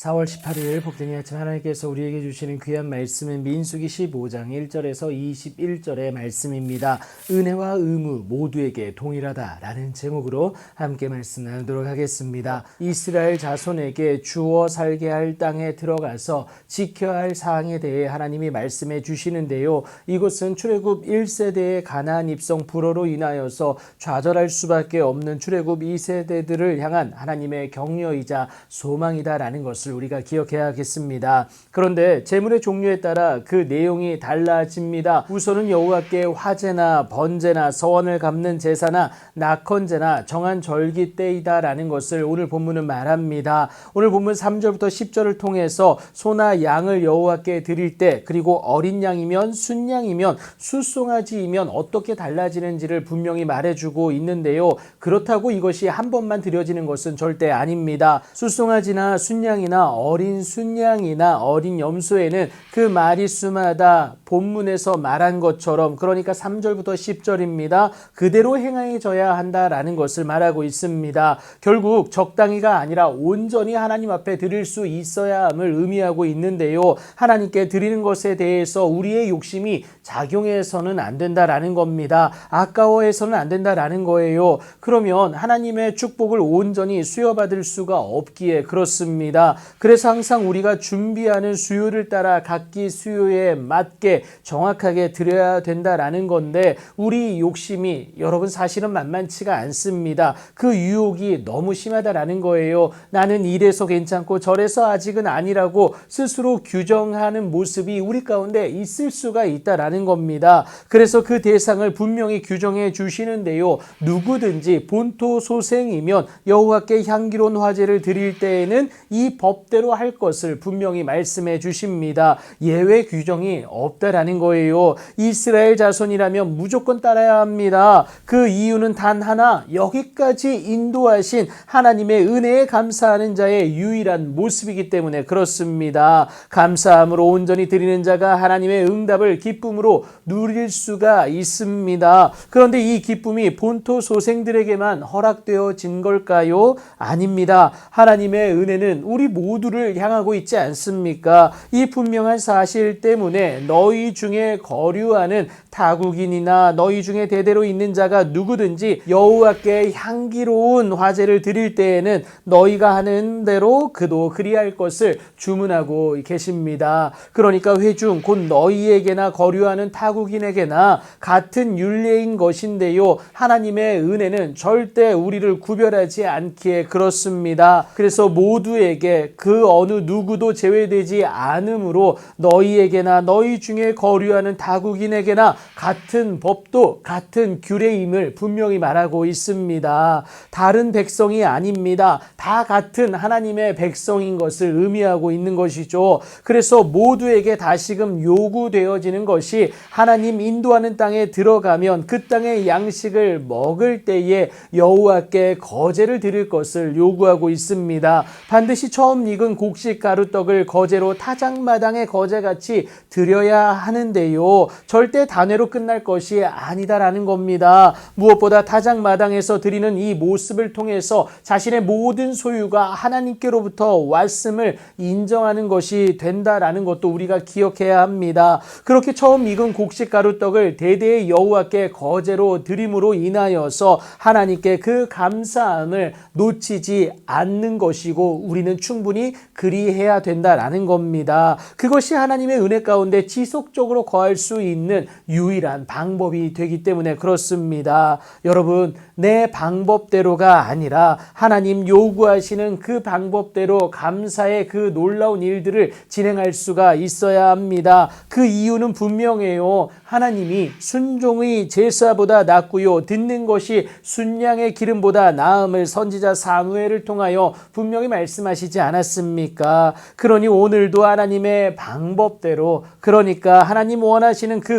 4월 18일 복되니 아침 하나님께서 우리에게 주시는 귀한 말씀은 민수기 15장 1절에서 21절의 말씀입니다. 은혜와 의무 모두에게 동일하다라는 제목으로 함께 말씀 나누도록 하겠습니다. 이스라엘 자손에게 주어 살게 할 땅에 들어가서 지켜야 할 사항에 대해 하나님이 말씀해 주시는데요. 이곳은 출애굽 1세대의 가나안 입성 불어로 인하여서 좌절할 수밖에 없는 출애굽 2세대들을 향한 하나님의 격려이자 소망이다라는 것을 우리가 기억해야 하겠습니다. 그런데 제물의 종류에 따라 그 내용이 달라집니다. 우선은 여호와께 화제나 번제나 서원을 갚는 제사나 낙헌제나 정한 절기 때이다라는 것을 오늘 본문은 말합니다. 오늘 본문 3절부터 10절을 통해서 소나 양을 여호와께 드릴 때 그리고 어린 양이면 순양이면 숫송아지이면 어떻게 달라지는지를 분명히 말해주고 있는데요. 그렇다고 이것이 한 번만 드려지는 것은 절대 아닙니다. 숫송아지나 순양이나 어린 순양이나 어린 염소에는 그 마리수마다 본문에서 말한 것처럼 그러니까 3절부터 10절입니다. 그대로 행해져야 한다라는 것을 말하고 있습니다. 결국 적당히가 아니라 온전히 하나님 앞에 드릴 수 있어야 함을 의미하고 있는데요. 하나님께 드리는 것에 대해서 우리의 욕심이 작용해서는 안 된다라는 겁니다. 아까워해서는 안 된다라는 거예요. 그러면 하나님의 축복을 온전히 수여받을 수가 없기에 그렇습니다. 그래서 항상 우리가 준비하는 수요를 따라 각기 수요에 맞게 정확하게 드려야 된다라는 건데 우리 욕심이 여러분 사실은 만만치가 않습니다. 그 유혹이 너무 심하다라는 거예요. 나는 이래서 괜찮고 저래서 아직은 아니라고 스스로 규정하는 모습이 우리 가운데 있을 수가 있다라는 겁니다. 그래서 그 대상을 분명히 규정해 주시는데요. 누구든지 본토 소생이면 여호와께 향기로운 화제를 드릴 때에는 이 법 대로 할 것을 분명히 말씀해 주십니다. 예외 규정이 없다라는 거예요. 이스라엘 자손이라면 무조건 따라야 합니다. 그 이유는 단 하나 여기까지 인도하신 하나님의 은혜에 감사하는 자의 유일한 모습이기 때문에 그렇습니다. 감사함으로 온전히 드리는 자가 하나님의 응답을 기쁨으로 누릴 수가 있습니다. 그런데 이 기쁨이 본토 소생들에게만 허락되어진 걸까요? 아닙니다. 하나님의 은혜는 우리 모두 를 향하고 있지 않습니까? 이 분명한 사실 때문에 너희 중에 거류하는 타국인이나 너희 중에 대대로 있는 자가 누구든지 여호와께 향기로운 화제를 드릴 때에는 너희가 하는 대로 그도 그리할 것을 주문하고 계십니다. 그러니까 회중 곧 너희에게나 거류하는 타국인에게나 같은 윤례인 것인데요. 하나님의 은혜는 절대 우리를 구별하지 않기에 그렇습니다. 그래서 모두에게 그 어느 누구도 제외되지 않으므로 너희에게나 너희 중에 거류하는 타국인에게나 같은 법도 같은 규례임을 분명히 말하고 있습니다. 다른 백성이 아닙니다. 다 같은 하나님의 백성인 것을 의미하고 있는 것이죠. 그래서 모두에게 다시금 요구되어지는 것이 하나님 인도하는 땅에 들어가면 그 땅의 양식을 먹을 때에 여호와께 거제를 드릴 것을 요구하고 있습니다. 반드시 처음 익은 곡식 가루떡을 거제로 타작마당의 거제같이 드려야 하는데요. 절대 단 회로 끝날 것이 아니다라는 겁니다. 무엇보다 타작마당에서 드리는 이 모습을 통해서 자신의 모든 소유가 하나님께로부터 왔음을 인정하는 것이 된다라는 것도 우리가 기억해야 합니다. 그렇게 처음 익은 곡식 가루떡을 대대의 여호와께 거제로 드림으로 인하여서 하나님께 그 감사함을 놓치지 않는 것이고 우리는 충분히 그리해야 된다라는 겁니다. 그것이 하나님의 은혜 가운데 지속적으로 거할 수 있는 유일한 방법이 되기 때문에 그렇습니다. 여러분, 내 방법대로가 아니라 하나님 요구하시는 그 방법대로 감사의 그 놀라운 일들을 진행할 수가 있어야 합니다. 그 이유는 분명해요. 하나님이 순종의 제사보다 낫고요. 듣는 것이 순양의 기름보다 나음을 선지자 사무엘을 통하여 분명히 말씀하시지 않았습니까? 그러니 오늘도 하나님의 방법대로 그러니까 하나님 원하시는 그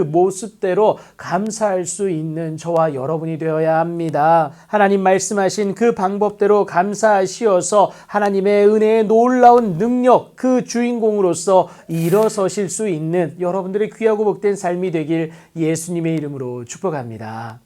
모습대로 감사할 수 있는 저와 여러분이 되어야 합니다. 하나님 말씀하신 그 방법대로 감사하시어서 하나님의 은혜의 놀라운 능력 그 주인공으로서 일어서실 수 있는 여러분들의 귀하고 복된 삶이 되길 예수님의 이름으로 축복합니다.